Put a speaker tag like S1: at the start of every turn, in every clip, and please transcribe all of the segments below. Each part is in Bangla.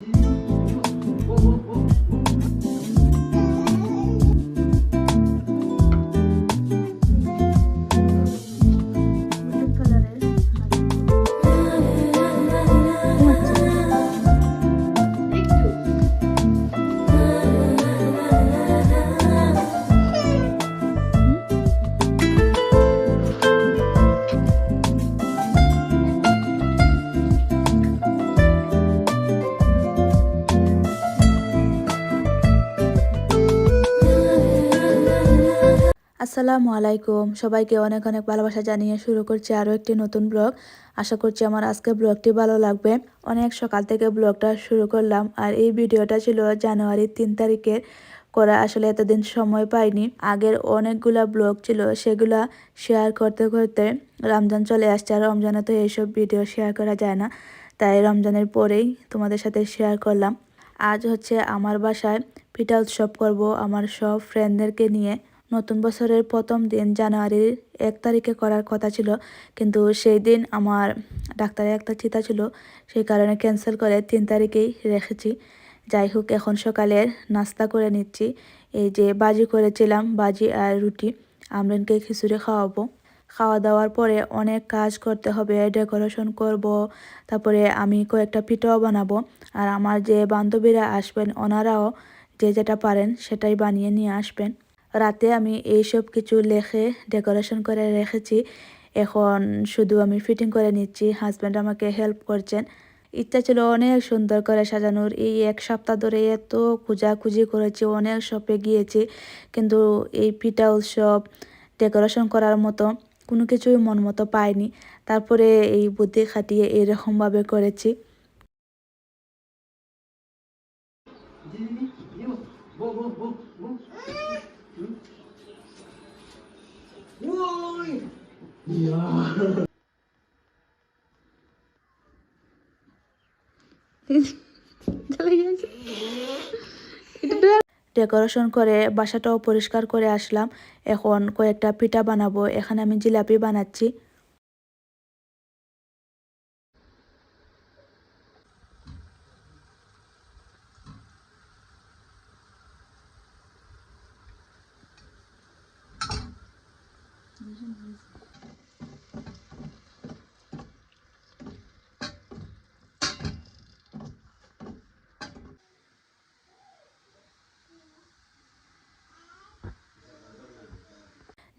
S1: Mm-hmm. আসসালামু আলাইকুম। সবাইকে অনেক অনেক ভালোবাসা জানিয়ে শুরু করছি আরও একটি নতুন ব্লগ। আশা করছি আমার আজকে ব্লগটি ভালো লাগবে। অনেক সকাল থেকে ব্লগটা শুরু করলাম আর এই ভিডিওটা ছিল জানুয়ারির তিন তারিখের। করা আসলে এতদিন সময় পাইনি। আগের অনেকগুলা ব্লগ ছিল, সেগুলা শেয়ার করতে করতে রমজান চলে আসছে। আর রমজানে তো এইসব ভিডিও শেয়ার করা যায় না। তাই রমজানের পরেই তোমাদের সাথে শেয়ার করলাম। আজ হচ্ছে আমার বাসায় পিঠা উৎসব করব। আমার সব ফ্রেন্ডদেরকে নিয়ে। নতুন বছরের প্রথম দিন জানুয়ারির এক তারিখে করার কথা ছিল। কিন্তু সেই দিন আমার ডাক্তারের একটা চিতা ছিল, সেই কারণে ক্যান্সেল করে তিন তারিখেই রেখেছি। যাই হোক, এখন সকালের নাস্তা করে নিচ্ছি। এই যে বাজি করেছিলাম, বাজি আর রুটি। আমরিনকে খিচুড়ি খাওয়াবো। খাওয়া দাওয়ার পরে অনেক কাজ করতে হবে ডেকোরেশন করব, তারপরে আমি কয়েকটা পিঠাও বানাবো। আর আমার যে বান্ধবীরা আসবেন, ওনারাও যে যেটা পারেন সেটাই বানিয়ে নিয়ে আসবেন। রাতে আমি এইসব কিছু লেখে ডেকোরেশন করে রেখেছি। এখন শুধু আমি ফিটিং করে নিচ্ছি হাজব্যান্ড আমাকে হেল্প করছেন। ইচ্ছা ছিল অনেক সুন্দর করে সাজানোর। এই এক সপ্তাহ ধরে এত খুঁজাখুঁজি করেছি, অনেক শপে গিয়েছি। কিন্তু এই পিঠা উৎসব ডেকোরেশন করার মতো কোনো কিছুই মন মতো পাইনি। তারপরে এই বুদ্ধি খাটিয়ে এইরকমভাবে করেছি। ডেকোরেশন করে বাসাটাও পরিষ্কার করে আসলাম। এখন কয়েকটা পিঠা বানাবো। এখানে আমি জিলাপি বানাচ্ছি।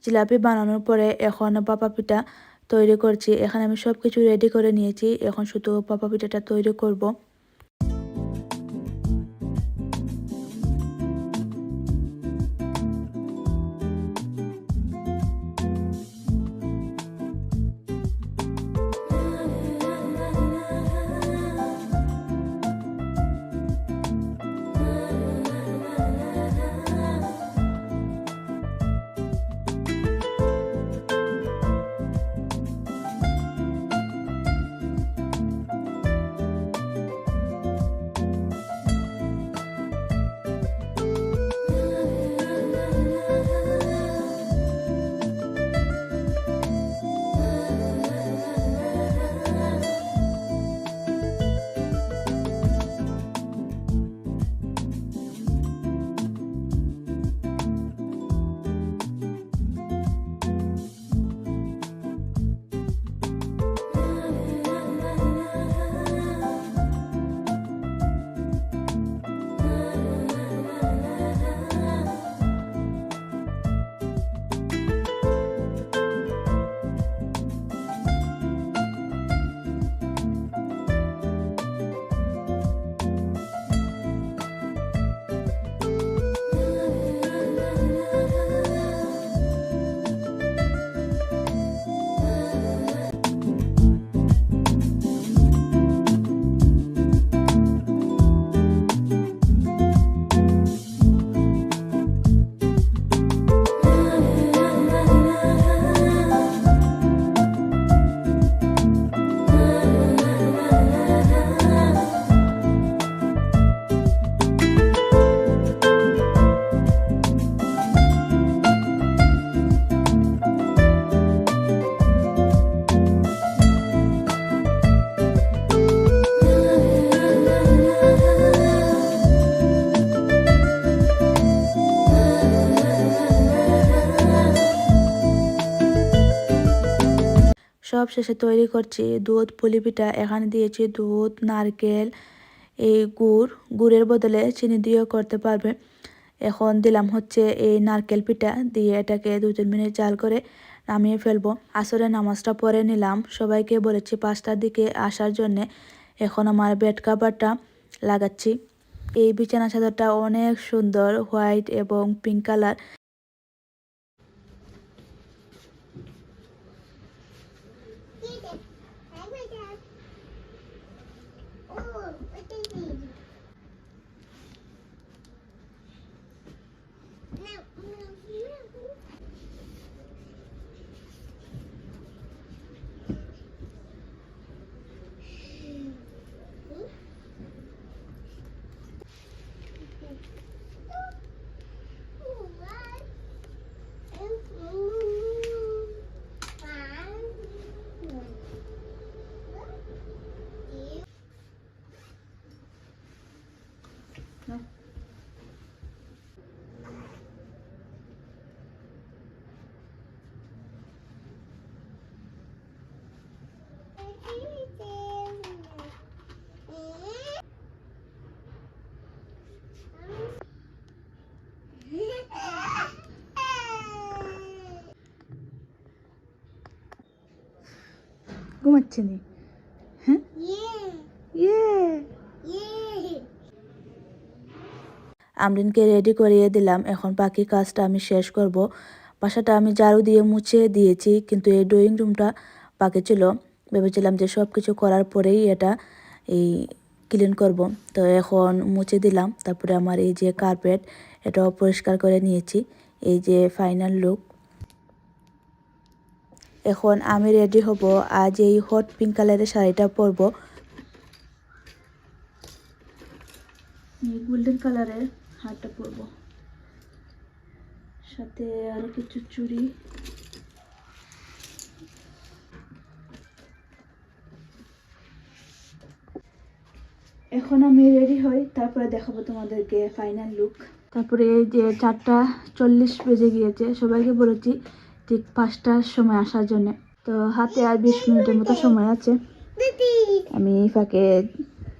S1: জিলাপি বানানোর পরে এখন পাপা পিঠা তৈরি করছি। এখানে আমি সব কিছু রেডি করে নিয়েছি। এখন শুধু পাপা পিঠাটা তৈরি করব। শেষে তৈরি করছি দুধ পুলি পিঠা এখানে দিয়েছি দুধ, নারকেল, এই গুড়। গুড়ের বদলে চিনি দিয়েও করতে পারবে। এখন দিলাম হচ্ছে এই নারকেল পিঠা দিয়ে এটাকে দু তিন মিনিট জাল করে নামিয়ে ফেলব। আসরে নামাজটা পরে নিলাম। সবাইকে বলেছি পাঁচটার দিকে আসার জন্যে এখন আমার বেড কাভারটা লাগাচ্ছি। এই বিছানা চাদরটা অনেক সুন্দর, হোয়াইট এবং পিঙ্ক কালার। ঘুমাচ্ছে হ্যাঁ? ইয়ে। আমরিনকে রেডি করিয়ে দিলাম, এখন বাকি কাজটা আমি শেষ করব। বাসাটা আমি ঝাড়ু দিয়ে মুছে দিয়েছি, কিন্তু এই ড্রয়িং রুমটা বাকি ছিল। ভেবেছিলাম যে সব কিছু করার পরেই এটা এই ক্লিন করব। তো এখন মুছে দিলাম, তারপরে আমার এই যে কার্পেট এটাও পরিষ্কার করে নিয়েছি। এই যে ফাইনাল লুক এখন আমি রেডি হব। আজ এই হট পিঙ্ক কালারের শাড়িটা পরবো। গোল্ডেন কালারের হারটা পরবো। সাথে আরও কিছু চুড়ি। এখন আমি রেডি হই, তারপরে দেখাবো তোমাদেরকে ফাইনাল লুক তারপরে যে চারটা চল্লিশ বেজে গিয়েছে, সবাইকে বলেছি ঠিক পাঁচটার সময় আসার জন্য। তো হাতে আর বিশ মিনিটের মতো সময় আছে। আমি ফাঁকে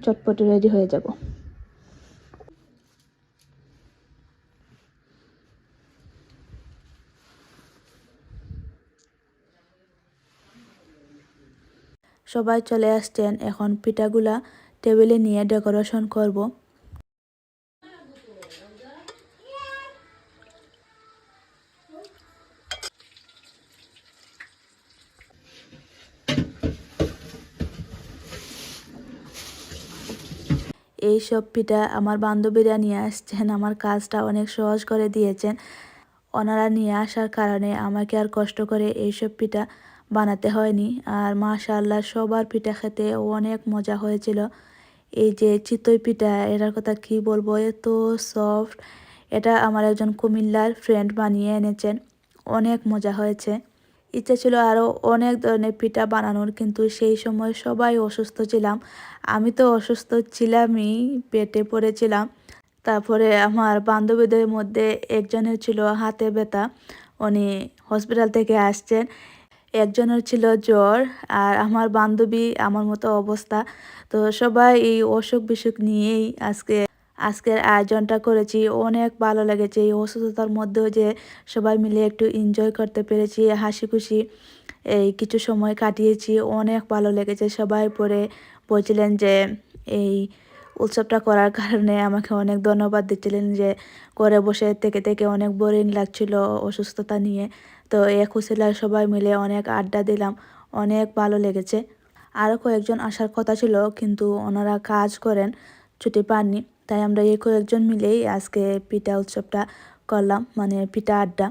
S1: চটপটে রেডি হয়ে যাব। সবাই চলে আসছেন। এখন পিঠাগুলা টেবিলে নিয়ে ডেকোরেশন করব এই সব পিঠা আমার বান্ধবীরা নিয়ে আসছেন, আমার কাজটা অনেক সহজ করে দিয়েছেন। ওনারা নিয়ে আসার কারণে আমাকে আর কষ্ট করে এইসব পিঠা বানাতে হয়নি। আর মাশাআল্লাহ, সবার পিঠা খেতে অনেক মজা হয়েছিল। এই যে চিতই পিঠা, এটার কথা কি বলব? এত সফট এটা আমার একজন কুমিল্লার ফ্রেন্ড বানিয়ে এনেছেন। অনেক মজা হয়েছে। ইচ্ছা ছিল আরও অনেক ধরনের পিঠা বানানোর, কিন্তু সেই সময় সবাই অসুস্থ ছিলাম। আমি তো অসুস্থ ছিলামই, পেটে পড়েছিলাম। তারপরে আমার বান্ধবীদের মধ্যে একজনের ছিল হাতে ব্যথা, উনি হসপিটাল থেকে আসছেন। একজনের ছিল জ্বর, আর আমার বান্ধবী আমার মতো অবস্থা। তো সবাই এই অসুখ বিসুখ নিয়েই আজকে আজকের আয়োজনটা করেছি। অনেক ভালো লেগেছে। এই অসুস্থতার মধ্যেও যে সবাই মিলে একটু এনজয় করতে পেরেছি, হাসি খুশি, এই কিছু সময় কাটিয়েছি। অনেক ভালো লেগেছে। সবাই পরে বলছিলেন যে, এই উৎসবটা করার কারণে আমাকে অনেক ধন্যবাদ দিচ্ছিলেন যে করে বসে থেকে থেকে অনেক বোরিং লাগছিল অসুস্থতা নিয়ে। তো এ খুশিলার সবাই মিলে অনেক আড্ডা দিলাম। অনেক ভালো লেগেছে। আরও কয়েকজন আসার কথা ছিল, কিন্তু ওনারা কাজ করেন, ছুটি পাননি। তাই আমরা এই কয়েকজন মিলেই আজকে পিঠা উৎসবটা করলাম মানে পিঠা আড্ডা।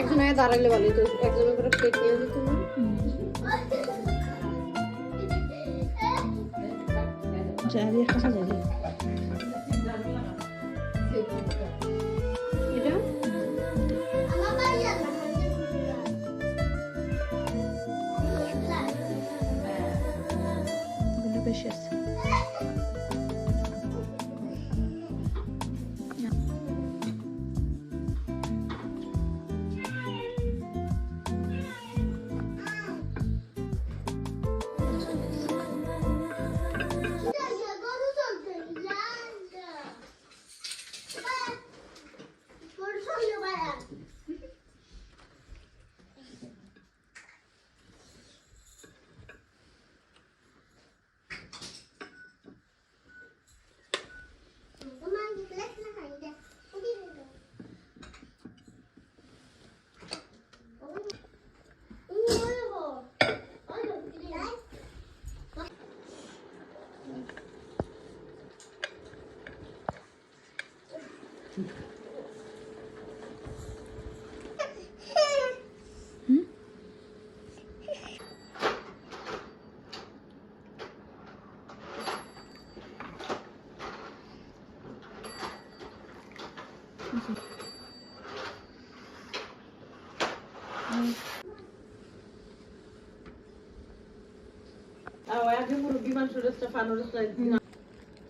S2: একজন দাঁড়ালে ভালো হতো
S1: যাবে খাসা যাবে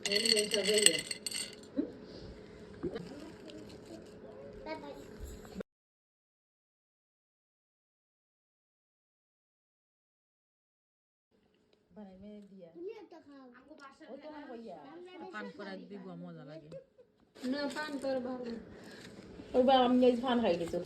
S3: Ele vem saber. পান করে দিব মজা লাগে
S2: না পান কর ভালো
S3: ওই আমি পান খাই গেছো